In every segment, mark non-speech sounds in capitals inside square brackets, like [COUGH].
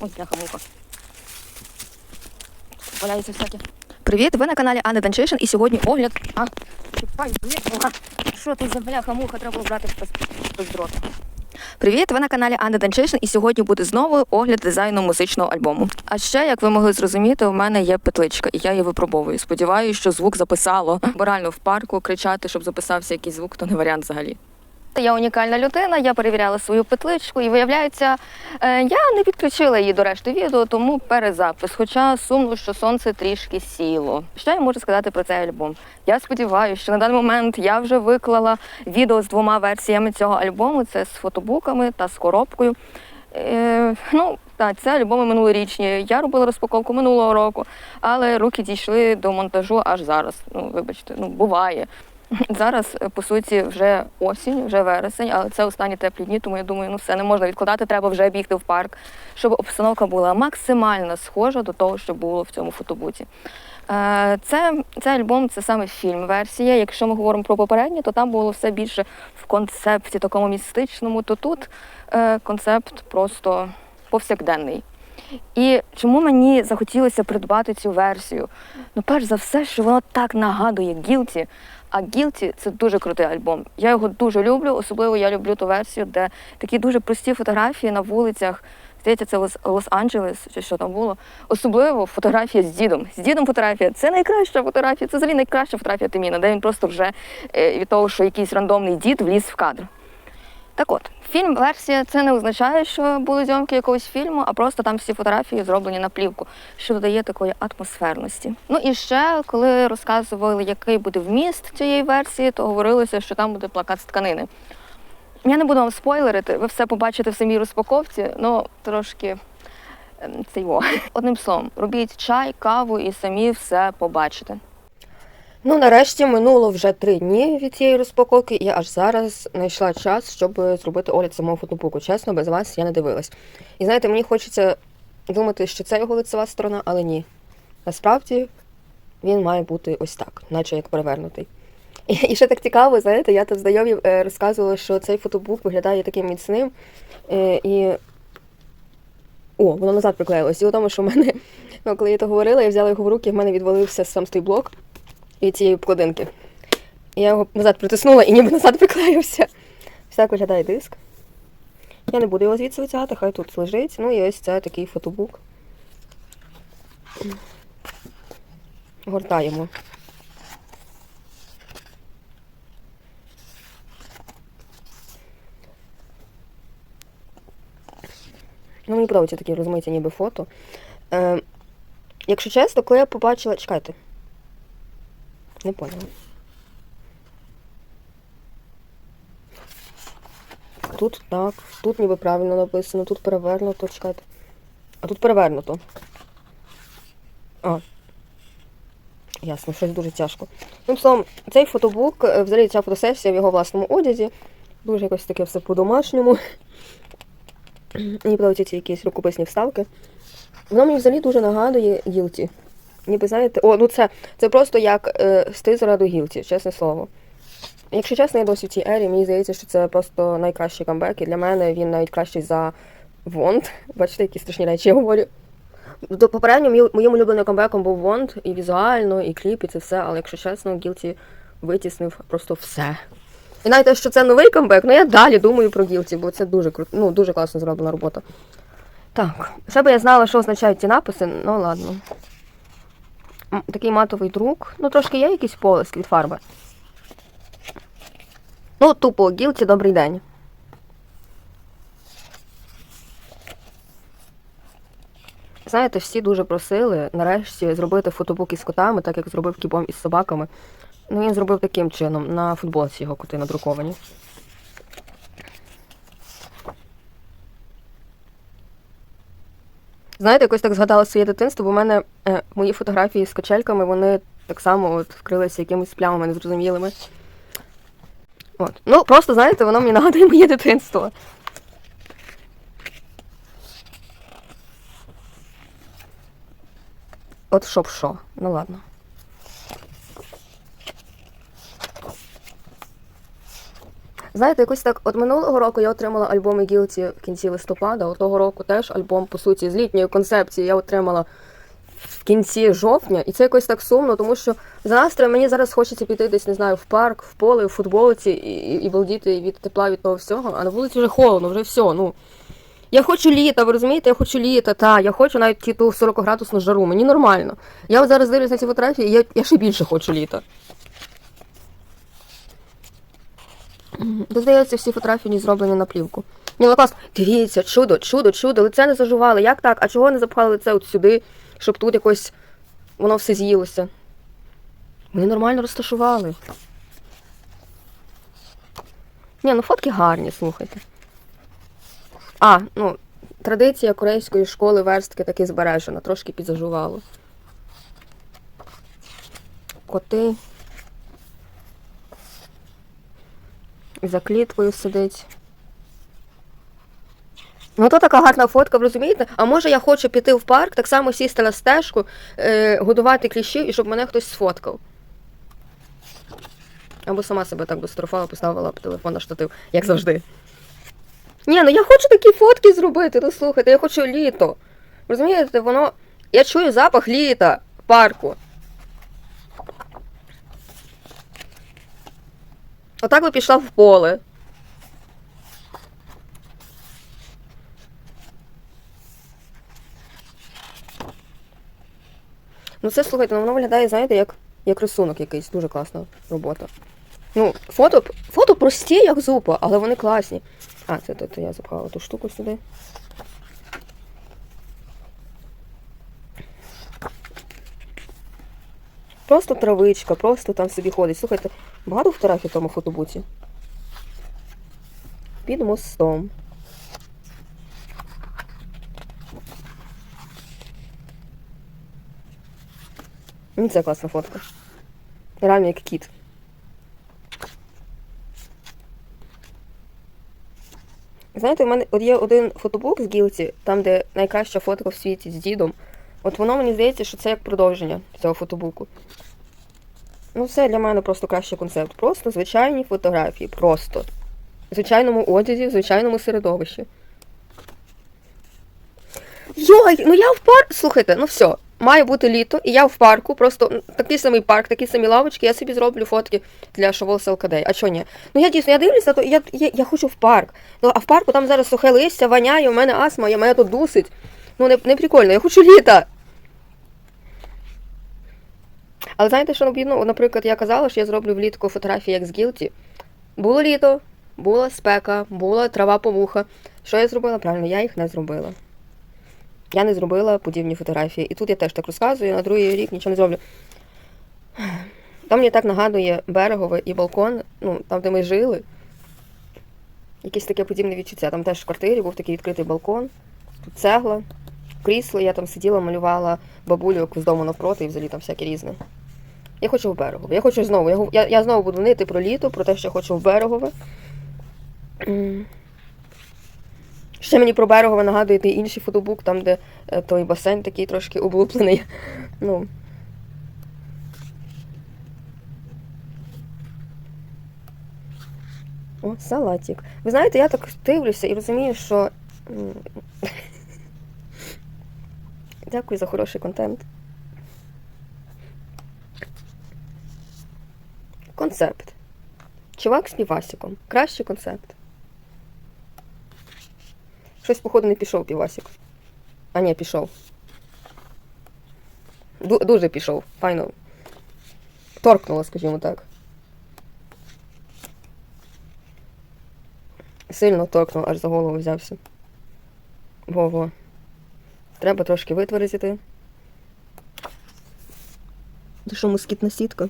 Ой, бляха муха. Валяється всяке. Привіт, ви на каналі Анна Данчишин і сьогодні огляд. А, бляха. Що тут за бляха муха треба брати дрота. Привіт, ви на каналі Анна Данчишин, і сьогодні буде знову огляд дизайну музичного альбому. А ще, як ви могли зрозуміти, у мене є петличка, і я її випробовую. Сподіваюся, що звук записало. Бо в парку кричати, щоб записався якийсь звук, то не варіант взагалі. Я унікальна людина, я перевіряла свою петличку, і виявляється, е, я не підключила її до решти відео, тому перезапис. Хоча сумно, що сонце трішки сіло. Що я можу сказати про цей альбом? Я сподіваюся, що на даний момент я вже виклала відео з двома версіями цього альбому: це з фотобуками та з коробкою. Е, ну, так, це альбоми минулорічні. Я робила розпаковку минулого року, але руки дійшли до монтажу аж зараз. Ну, вибачте, ну буває. [LAUGHS] Зараз, е, по суті, вже осінь, вже вересень, але це останні теплі дні, тому я думаю, ну все не можна відкладати, треба вже бігти в парк, щоб обстановка була максимально схожа до того, що було в цьому фотобуті. Е, Це, цей альбом це саме фільм-версія. Якщо ми говоримо про попереднє, то там було все більше в концепті такому містичному, то тут е, концепт просто повсякденний. І чому мені захотілося придбати цю версію? Ну, перш за все, що воно так нагадує Guilty, а Guilty – це дуже крутий альбом. Я його дуже люблю, особливо я люблю ту версію, де такі дуже прості фотографії на вулицях. Здається, це Лос- Лос-Анджелес, чи що там було. Особливо фотографія з дідом. З дідом фотографія це найкраща фотографія, це взагалі найкраща фотографія Тиміна, де він просто вже е, від того, що якийсь рандомний дід вліз в кадр. Так от, фільм-версія це не означає, що були зйомки якогось фільму, а просто там всі фотографії зроблені на плівку, що додає такої атмосферності. Ну і ще, коли розказували, який буде вміст цієї версії, то говорилося, що там буде плакат з тканини. Я не буду вам спойлерити, ви все побачите в самій розпаковці, ну трошки ем, це його. [LAUGHS] Одним словом, робіть чай, каву і самі все побачите. Ну, нарешті минуло вже три дні від цієї розпаковки, і я аж зараз знайшла час, щоб зробити огляд самого фотобуку. Чесно, без вас я не дивилась. І знаєте, мені хочеться думати, що це його лицева сторона, але ні. Насправді він має бути ось так, наче як перевернутий. І, і ще так цікаво, знаєте, я тут знайомі е, розказувала, що цей фотобук виглядає таким міцним. Е, і. О, воно назад приклеїлось. Діло в тому, що в мене, ну, коли я то говорила, я взяла його в руки, в мене відвалився сам той блок від цієї обкладинки. Я його назад притиснула і ніби назад приклеївся. Ось виглядає диск. Я не буду його звідси витягати, хай тут лежить. Ну і ось це такий фотобук. Гортаємо. Ну, мені подобаються такі розмиті ніби фото. Е, якщо чесно, коли я побачила. Чекайте. Не поняла. Тут так, тут ніби правильно написано, тут перевернуто, чекайте. А тут перевернуто. А. Ясно, щось дуже тяжко. Ну, словом, цей фотобук, е, взагалі ця фотосесія в його власному одязі. Дуже якось таке все по-домашньому. Мені подобаються ці якісь рукописні вставки. Воно мені взагалі дуже нагадує Гілті. Ніби знаєте, о, ну це, це просто як е, стиль заради гілті, чесне слово. Якщо чесно, я досі в цій ері, мені здається, що це просто найкращий камбек, і для мене він навіть кращий за Вонд. [LAUGHS] Бачите, які страшні речі я говорю. До попередньо моїм улюбленим камбеком був Вонд, і візуально, і кліп, і це все, але якщо чесно, Гілті витіснив просто все. І навіть те, що це новий камбек, ну я далі думаю про Гілті, бо це дуже круто, ну дуже класно зроблена робота. Так, ще би я знала, що означають ці написи, ну ладно. Такий матовий друк. Ну, трошки є якийсь полиск від фарби. Ну, тупо, гілці, добрий день. Знаєте, всі дуже просили нарешті зробити фотобук із котами, так як зробив кібом із собаками. Ну, він зробив таким чином. На футболці його коти надруковані. Знаєте, якось так згадала своє дитинство, бо в мене е, мої фотографії з качельками, вони так само от вкрилися якимись плямами незрозумілими. От. Ну, просто, знаєте, воно мені нагадує моє дитинство. От щоб що. Ну ладно. Знаєте, якось так, от минулого року я отримала альбоми Гілті в кінці листопада, от того року теж альбом, по суті, з літньої концепції я отримала в кінці жовтня, і це якось так сумно, тому що за настроєм мені зараз хочеться піти десь, не знаю, в парк, в поле, в футболці і, і, балдіти від тепла від того всього, а на вулиці вже холодно, вже все. Ну. Я хочу літа, ви розумієте, я хочу літа, та, я хочу навіть ті ту 40-градусну жару, мені нормально. Я от зараз дивлюсь на ці фотографії, і я, я ще більше хочу літа. М, Тут, здається, всі фотографії не зроблені на плівку. Ні, клас, дивіться, чудо, чудо, чудо, лице не зажували. Як так? А чого не запхали лице от сюди, щоб тут якось воно все з'їлося? Вони нормально розташували. Ні, ну фотки гарні, слухайте. А, ну, традиція корейської школи верстки таки збережена, трошки підзажувало. Коти. За кліткою сидить. Ну, то така гарна фотка, ви розумієте? А може я хочу піти в парк, так само сісти на стежку, е, годувати кліщів і щоб мене хтось сфоткав. Або сама себе так би сфотографувала, поставила б телефон на штатив, як завжди. Ні, ну я хочу такі фотки зробити. Ну слухайте, я хочу літо. Розумієте, воно. Я чую запах літа в парку. Отак би пішла в поле. Ну це слухайте, ну, воно виглядає, знаєте, як, як рисунок якийсь. Дуже класна робота. Ну, фото, фото прості, як зупа, але вони класні. А, це то, я запхала ту штуку сюди. Просто травичка, просто там собі ходить. Слухайте, багато фотографій в тому фотобуці. Під мостом. Мені це класна фотка. Реально як кіт. Знаєте, у мене є один фотобук з Гілці, там, де найкраща фотка в світі з дідом. От воно мені здається, що це як продовження цього фотобуку. Ну, це для мене просто кращий концепт. Просто звичайні фотографії. Просто. В звичайному одязі, в звичайному середовищі. Йой, ну я в парк. Слухайте, ну все, має бути літо, і я в парку, просто такий самий парк, такі самі лавочки, я собі зроблю фотки для Шавол Селкадей. А чого ні? Ну я дійсно я дивлюся, то я, я, я хочу в парк. Ну, а в парку там зараз сухе листя, воняє, у мене астма, я мене тут дусить. Ну не, не прикольно, я хочу літа. Але знаєте, що? От, Наприклад, я казала, що я зроблю влітку фотографії як з Гілті. Було літо, була спека, була трава по вуха. Що я зробила? Правильно, я їх не зробила. Я не зробила подібні фотографії. І тут я теж так розказую, на другий рік нічого не зроблю. Там мені так нагадує берегове і балкон, ну, там, де ми жили. Якесь таке подібне відчуття. Там теж в квартирі був такий відкритий балкон, тут цегла, крісло, я там сиділа, малювала бабулю з дому навпроти і взагалі там всяке різне. Я хочу в берегове. Я хочу знову. Я, я, я знову буду нити про літо, про те, що я хочу в берегове. Ще мені про берегове нагадує той інший фотобук, там, де е, той басейн такий трошки облуплений. [LAUGHS] Ну. О, салатик. Ви знаєте, я так дивлюся і розумію, що. [LAUGHS] Дякую за хороший контент. Концепт. Чувак з півасиком. Кращий концепт. Щось, походу, не пішов півасик. А ні, пішов. Ду- дуже пішов. Файно. Торкнуло, скажімо так. Сильно торкнув, аж за голову взявся. Во-во. Треба трошки витверезити. Це що, москітна сітка?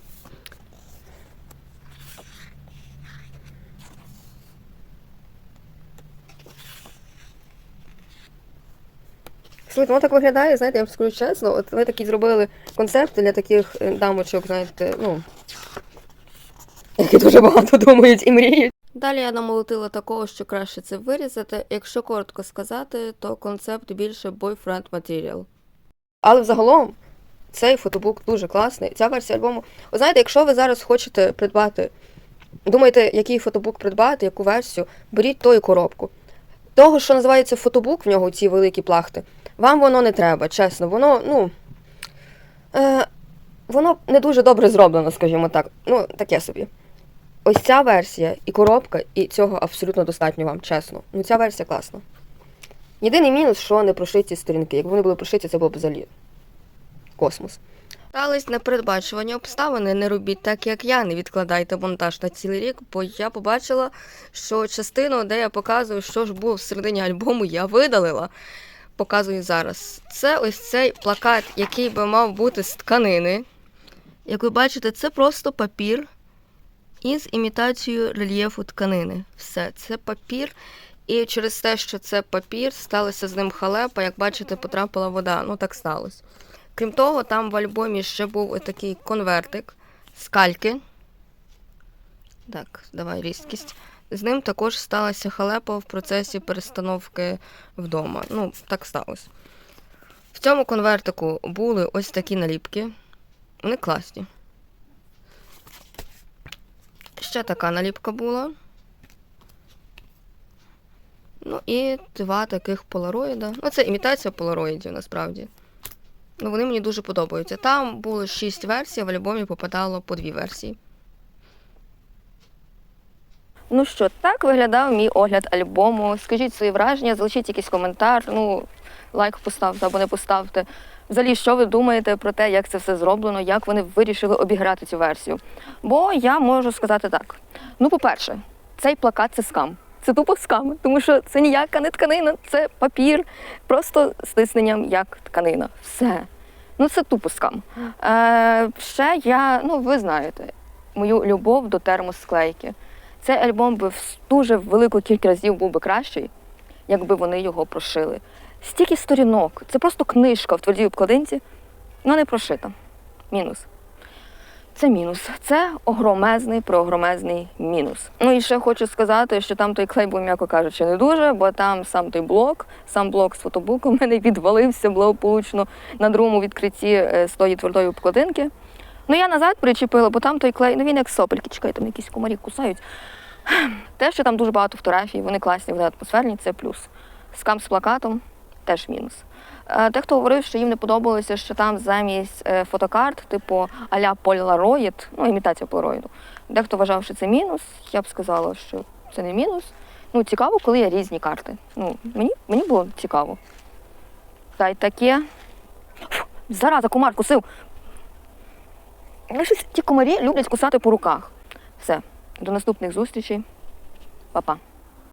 Слухайте, воно так виглядає, знаєте, я вам скажу чесно, от ви такі зробили концепти для таких е, дамочок, знаєте, ну, які дуже багато думають і мріють. Далі я намолотила такого, що краще це вирізати. Якщо коротко сказати, то концепт більше boyfriend material. Але взагалом цей фотобук дуже класний. Ця версія альбому. Ви знаєте, якщо ви зараз хочете придбати Думаєте, який фотобук придбати, яку версію, беріть тою коробку. Того, що називається фотобук, в нього ці великі плахти, вам воно не треба, чесно. Воно, ну. Е, воно не дуже добре зроблено, скажімо так. Ну, таке собі. Ось ця версія і коробка, і цього абсолютно достатньо вам, чесно. Ну, ця версія класна. Єдиний мінус, що не прошиті сторінки. Якби вони були прошиті, це було б взагалі космос. Стались непередбачувані обставини. Не робіть так, як я. Не відкладайте монтаж на цілий рік, бо я побачила, що частину, де я показую, що ж було всередині альбому, я видалила. Показую зараз. Це ось цей плакат, який би мав бути з тканини. Як ви бачите, це просто папір із імітацією рельєфу тканини. Все, це папір. І через те, що це папір, сталося з ним халепа, як бачите, потрапила вода. Ну так сталося. Крім того, там в альбомі ще був такий конвертик з кальки. Так, давай різкість. З ним також сталася халепа в процесі перестановки вдома. Ну, так сталося. В цьому конвертику були ось такі наліпки. Вони класні. Ще така наліпка була. Ну і два таких полароїда. Ну, це імітація полароїдів насправді. Ну, вони мені дуже подобаються. Там було шість версій, а в альбомі попадало по дві версії. Ну що, так виглядав мій огляд альбому. Скажіть свої враження, залишіть якийсь коментар, ну, лайк поставте або не поставте. Взагалі, що ви думаєте про те, як це все зроблено, як вони вирішили обіграти цю версію? Бо я можу сказати так: ну, по-перше, цей плакат це скам. Це тупо скам, тому що це ніяка не тканина, це папір, просто з тисненням як тканина. Все. Ну це тупо скам. Е, ще я, ну ви знаєте, мою любов до термосклейки. Цей альбом би дуже велику кількість разів був би кращий, якби вони його прошили. Стільки сторінок, це просто книжка в твердій обкладинці, вона не прошита. Мінус. Це мінус. Це огромезний, проогромезний мінус. Ну і ще хочу сказати, що там той клей був, м'яко кажучи, не дуже, бо там сам той блок, сам блок з фотобуком мене відвалився благополучно на другому відкритті е, з тої твердої обкладинки. Ну я назад причепила, бо там той клей, ну він як сопельки, чекай, там якісь комарі кусають. Те, що там дуже багато фотографій, вони класні, вони атмосферні, це плюс. Скам з плакатом теж мінус. Дехто говорив, що їм не подобалося, що там замість е, фотокарт, типу а-ля Polaroid, ну, імітація Polaroid. Дехто вважав, що це мінус. Я б сказала, що це не мінус. Ну, цікаво, коли є різні карти. Ну, мені, мені було цікаво. Та й таке. Зараза, комар кусив. Ну, щось ті комарі люблять кусати по руках. Все, до наступних зустрічей. Па-па.